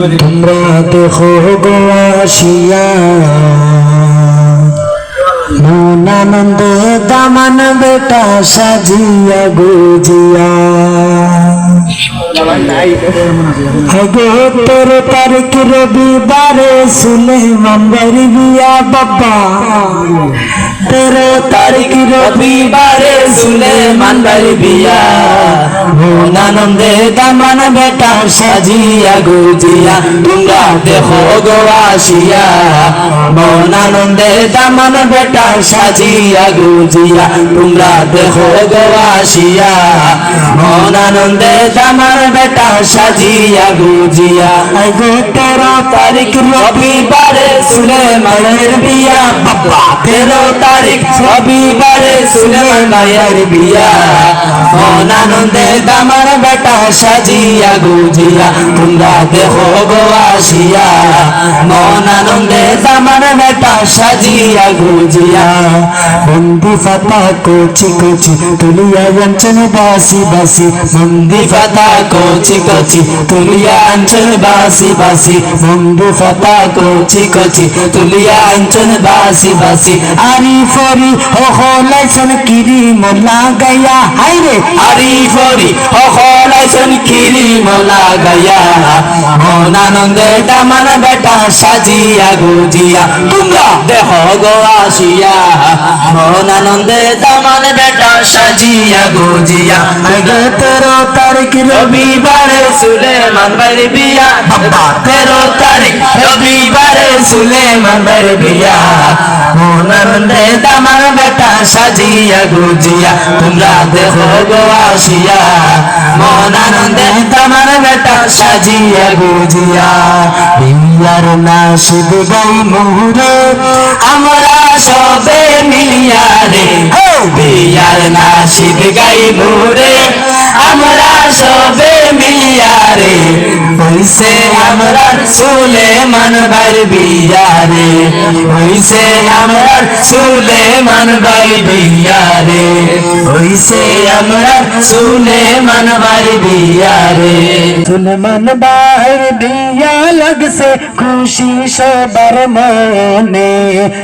তোমরা দেখো গো আসিয়া আনন্দে দামান বেটা সাজিয়া গুজিয়া। হগো তোর তারিখ রবিবারে সুলেমান বাড়ি বিয়া বাবা। তেরো তারিখ রবিবারে সুলেমান বাড়ি বিয়া মন আনন্দে দামান বেটা সাজিয়া গুজিয়া, তোমরা দেখো গো আসিয়া। মন আনন্দে দামান বেটা সাজিয়া গুজিয়া, তোমরা দেখো গো আসিয়া। মন দামান বেটা সাজিয়া গুজিয়া। হগো তেরো তারিখ রবিবারে সুলেমানের বিয়া বাবা তেরো তারিখ, রবিবারে সুলেমানের বিয়া। মন আনন্দে দামার বেটা সাজিয়া গুজিয়া। তোমরা দেখো গো আসিয়া মন আনন্দে দামার বেটা সাজিয়া গুজিয়া বন্দি ফাতা কোচি কোচি, তুলিয়া আঞ্চল বাসি বাসি বন্দি ফাতা কোচি কোচি, তুলিয়া আঞ্চল বাসি আরি ফরি ও হলাইছন কিরি মোলা গায়া হাইরে হরি ফরি অখলাইছন কিরি মোলা গায়া মন আনন্দে দামান বেটা সাজিয়া গুজিয়া। তোমরা দেহ গো আসিয়া। মন আনন্দে দামান বেটা সাজিয়া গুজিয়া। আগে তেরো তারিখ রবিবারে সুলেমান বাড়ি বিয়া। বাবা তেরো তারিখ রবিবারে সুলেমান বাড়ি বিয়া। মন আনন্দে দামার বেটা সাজিয়া গুজিয়া। তোমরা দেখো গো আসিয়া। মন দামার বেটা সাজিয়া গুজিয়া। বিয়ার নাশিদ গাই মুহুরে। আমরা সবে নাসিদ গাই মোরে আমরা সবে মিলিয়া রে হইছে আমরা সুলে মানবার বিয়া রে হইছে আমরা সুলে মানবার বিয়া রে হইছে আমরা সুলে মানবার বিয়া রে সুলমান বাহির বিয়া লাগছে, খুশি সবার মনে।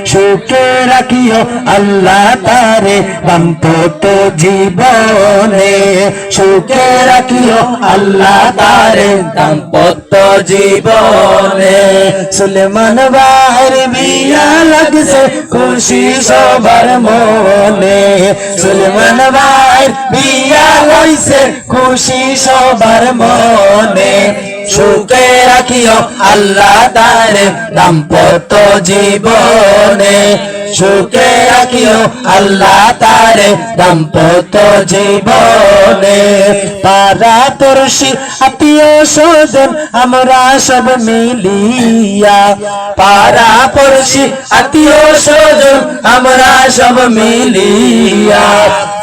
সুখে রাখিও আল্লাহ তারে দাম্পত্য জীবনে। সুখে রাখিও আল্লাহ তারে দাম্পত্য জীবনে। সুলেমান বাহির বিয়া লাগছে খুশি সবার মনে। সুলেমান বিয়া লইছে খুশি সবার মনে। সুখে রাখিও আল্লাহ তারে দাম্পত্য জীবনে। সুখে রাখিও আল্লাহ তারে দাম্পত্য জীবনে। পারা পড়শি আত্মীয় স্বজন, আমরা সব মিলিয়া। পাড়া পড়শি আত্মীয় স্বজন, আমরা সব মিলিয়া।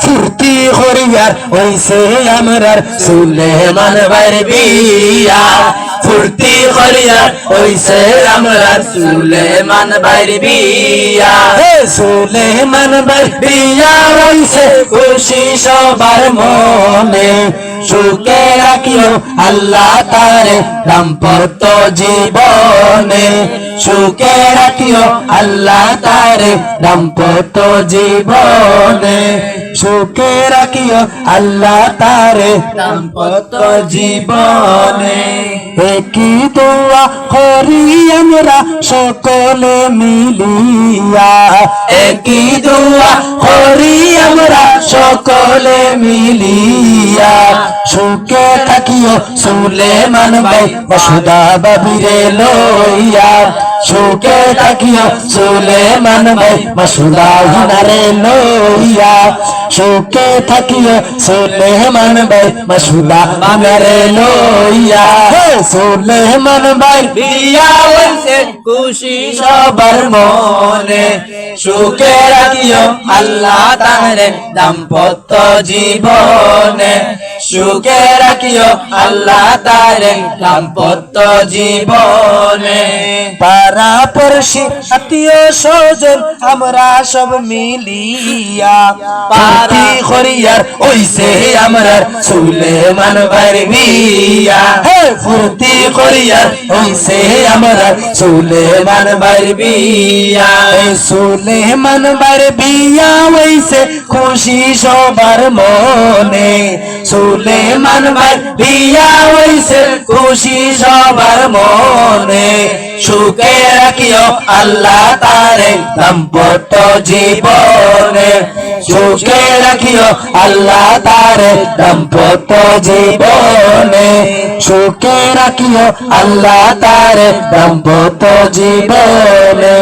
ফুর্তি হরিয়ার ওইসে আমরার সুলেমান ভাইয়ের বিয়া। ফুর্তি করিয়া ওইসে আমরা সুলেমান ভাইয়ের বিয়া। সুলেমান ভাই বিয়া হইছে খুশি সবার মনে। সুখে রাখিও আল্লাহ তারে দাম্পত্য জীবনে। সুখে রাখিও আল্লাহ তারে দাম্পত্য জীবনে। সুখে রাখিও আল্লাহ তারে। দাম্পত্য জীবনে একই দোয়া করি আমরা সকলে মিলিয়া। একই দোয়া করি আমরা সকলে মিলিয়া। সুখে থাকিও সুলেমান ভাই বসুদা বাবিরে লইয়া। সুখে তাকিয়া সুলেমান ভাই মাসুদা হুনারে লইয়া। সুখে থাকিও সুলেমান ভাই মাসুদা হুনারে লইয়া। সুলেমান ভাই বিয়া হইছে খুশি সবার মনে। সুখে রাখিও আল্লাহ তারে দাম্পত্য জীবনে। সুখে রাখিও আল্লাহ তারে দাম্পত্য জীবনে। পাড়া পড়শি আত্মীয় স্বজন, আমরা সব মিলিয়া পাতি খরিয়ার ওইসে আমরা সুলেমান ভাইয়ের বিয়া। ফুর্তি করিয়ার ওইসে আমরা সুলেমান ভাইয়ের বিয়া। সুলেমান বার বিয়া হইছে খুশি সবার মনে সুলেমান ভাই বিয়া হইছে খুশি সবার মনে সুখে রাখিও আল্লাহ তারে দাম্পত্য জীবনে সুখে রাখিও আল্লাহ তারে দাম্পত্য জীবনে সুখে রাখিও আল্লাহ তারে দাম্পত্য জীবনে